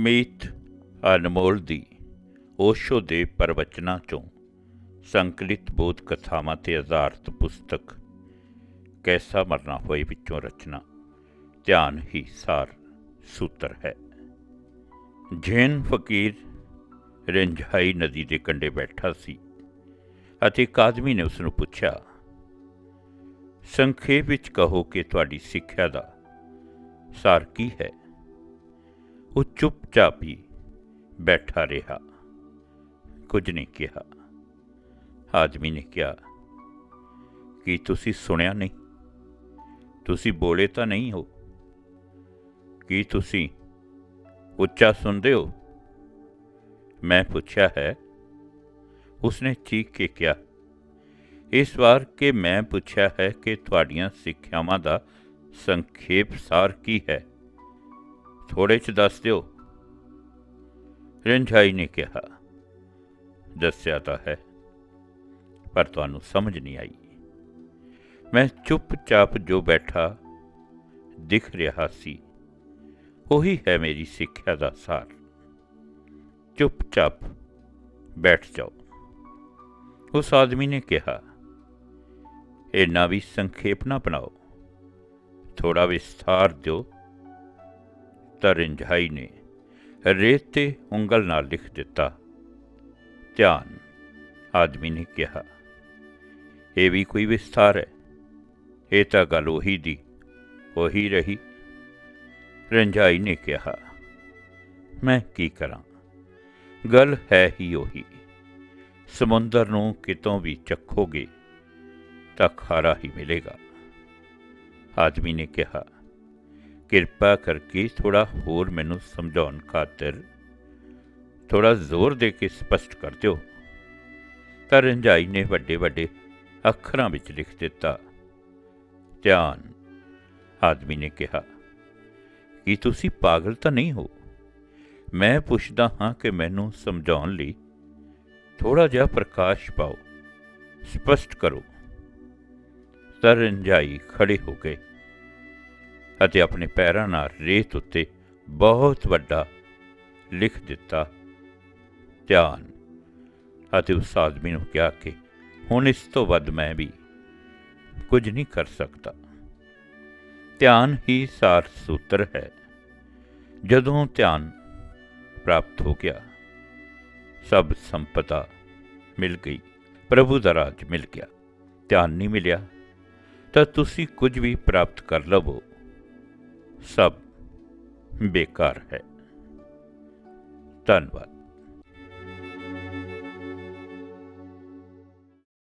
ਮੀਤ ਅਨਮੋਲ ਦੀ ਓਸ਼ੋ ਦੇ ਪ੍ਰਵਚਨਾਂ ਚੋਂ ਸੰਕਲਿਤ ਬੋਧ ਕਥਾਵਾਂ ਤੇ ਆਧਾਰਿਤ ਪੁਸਤਕ ਕੈਸਾ ਮਰਨਾ ਹੋਏ ਵਿੱਚੋਂ ਰਚਨਾ, ਧਿਆਨ ਹੀ ਸਾਰ ਸੂਤਰ ਹੈ। ਜੈਨ ਫਕੀਰ ਰੰਝਾਈ ਨਦੀ ਦੇ ਕੰਢੇ ਬੈਠਾ ਸੀ ਅਤੇ ਇੱਕ ਆਦਮੀ ਨੇ ਉਸ ਨੂੰ ਪੁੱਛਿਆ, ਸੰਖੇਪ ਵਿੱਚ ਕਹੋ ਕਿ ਤੁਹਾਡੀ ਸਿੱਖਿਆ ਦਾ ਸਾਰ ਕੀ ਹੈ? ਉਹ ਚੁੱਪਚਾਪ ਹੀ ਬੈਠਾ ਰਿਹਾ। ਕੁਝ ਨਹੀਂ ਕਿਹਾ। ਆਦਮੀ ਨੇ ਕਿਹਾ, ਕੀ ਤੁਸੀਂ ਸੁਣਿਆ ਨਹੀਂ? ਤੁਸੀਂ ਬੋਲੇ ਤਾਂ ਨਹੀਂ ਹੋ। ਕੀ ਤੁਸੀਂ ਉੱਚਾ ਸੁਣਦੇ ਹੋ? ਮੈਂ ਪੁੱਛਿਆ, ਹੈ? ਉਸਨੇ ਚੀਕ ਕੇ ਕਿਹਾ, ਇਸ ਵਾਰ ਕਿ ਮੈਂ ਪੁੱਛਿਆ ਹੈ ਕਿ ਤੁਹਾਡੀਆਂ ਸਿੱਖਿਆਵਾਂ ਦਾ ਸੰਖੇਪ ਸਾਰ ਕੀ ਹੈ? ਥੋੜੇ ਚ ਦੱਸ ਦਿਓ। ਰੰਝਾਈ ਨੇ ਕਿਹਾ, ਦੱਸਿਆ ਤਾਂ ਹੈ, ਪਰ ਤੁਹਾਨੂੰ ਸਮਝ ਨਹੀਂ ਆਈ। ਮੈਂ ਚੁੱਪਚਾਪ ਜੋ ਬੈਠਾ ਦਿਖ ਰਿਹਾ ਸੀ, ਉਹੀ ਹੈ ਮੇਰੀ ਸਿੱਖਿਆ ਦਾ ਸਾਰ। ਚੁੱਪਚਾਪ ਬੈਠ ਜਾਓ। ਉਸ ਆਦਮੀ ਨੇ ਕਿਹਾ ਇਹ ਵੀ ਸੰਖੇਪ ਨਾ ਬਣਾਓ। ਥੋੜਾ ਵਿਸਥਾਰ ਦਿਓ। ਤਾਂ ਰੰਝਾਈ ਨੇ ਰੇਤ ਤੇ ਉਂਗਲ ਨਾਲ ਲਿਖ ਦਿੱਤਾ, ਧਿਆਨ, ਆਦਮੀ ਨੇ ਕਿਹਾ, ਇਹ ਵੀ ਕੋਈ ਵਿਸਥਾਰ ਹੈ? ਇਹ ਤਾਂ ਗੱਲ ਉਹੀ ਦੀ, ਉਹੀ ਰਹੀ। ਰੰਝਾਈ ਨੇ ਕਿਹਾ, ਮੈਂ ਕੀ ਕਰਾਂ? ਗੱਲ ਹੈ ਹੀ ਉਹੀ, ਸਮੁੰਦਰ ਨੂੰ ਕਿਤੋਂ ਵੀ ਚੱਖੋਗੇ ਤਾਂ ਖਾਰਾ ਹੀ ਮਿਲੇਗਾ। ਆਦਮੀ ਨੇ ਕਿਹਾ ਕਿਰਪਾ ਕਰਕੇ ਥੋੜਾ ਹੋਰ ਮੈਨੂੰ ਸਮਝਾਉਣ ਖਾਤਰ ਥੋੜਾ ਜ਼ੋਰ ਦੇ ਕੇ ਸਪਸ਼ਟ ਕਰ ਦਿਓ। ਤਾਂ ਰੰਜਾਈ ਨੇ ਵੱਡੇ ਵੱਡੇ ਅੱਖਰਾਂ ਵਿੱਚ ਲਿਖ ਦਿੱਤਾ। ਧਿਆਨ, ਆਦਮੀ ਨੇ ਕਿਹਾ, ਕਿ ਤੁਸੀਂ ਪਾਗਲ ਤਾਂ ਨਹੀਂ ਹੋ? ਮੈਂ ਪੁੱਛਦਾ ਹਾਂ ਕਿ ਮੈਨੂੰ ਸਮਝਾਉਣ ਲਈ ਥੋੜਾ ਜਿਹਾ ਪ੍ਰਕਾਸ਼ ਪਾਓ, ਸਪਸ਼ਟ ਕਰੋ। ਤਰੰਜਾਈ ਖੜੇ ਹੋ ਗਏ। ਅਤੇ ਆਪਣੇ ਪੈਰਾਂ ਨਾਲ ਰੇਤ ਉੱਤੇ ਬਹੁਤ ਵੱਡਾ ਲਿਖ ਦਿੱਤਾ, ਧਿਆਨ। ਅਤੇ ਉਸ ਆਦਮੀ ਨੂੰ ਕਿਹਾ ਕਿ ਹੁਣ ਇਸ ਤੋਂ ਵੱਧ ਮੈਂ ਵੀ ਕੁਝ ਨਹੀਂ ਕਰ ਸਕਦਾ। ਧਿਆਨ ਹੀ ਸਾਰ ਸੂਤਰ ਹੈ। ਜਦੋਂ ਧਿਆਨ ਪ੍ਰਾਪਤ ਹੋ ਗਿਆ, ਸਭ ਸੰਪਤਾ ਮਿਲ ਗਈ, ਪ੍ਰਭੂ ਦਾ ਰਾਜ ਮਿਲ ਗਿਆ। ਧਿਆਨ ਨਹੀਂ ਮਿਲਿਆ, ਤਾਂ ਤੁਸੀਂ ਕੁਝ ਵੀ ਪ੍ਰਾਪਤ ਕਰ ਲਵੋ। ਸਭ ਬੇਕਾਰ ਹੈ। ਧੰਨਵਾਦ।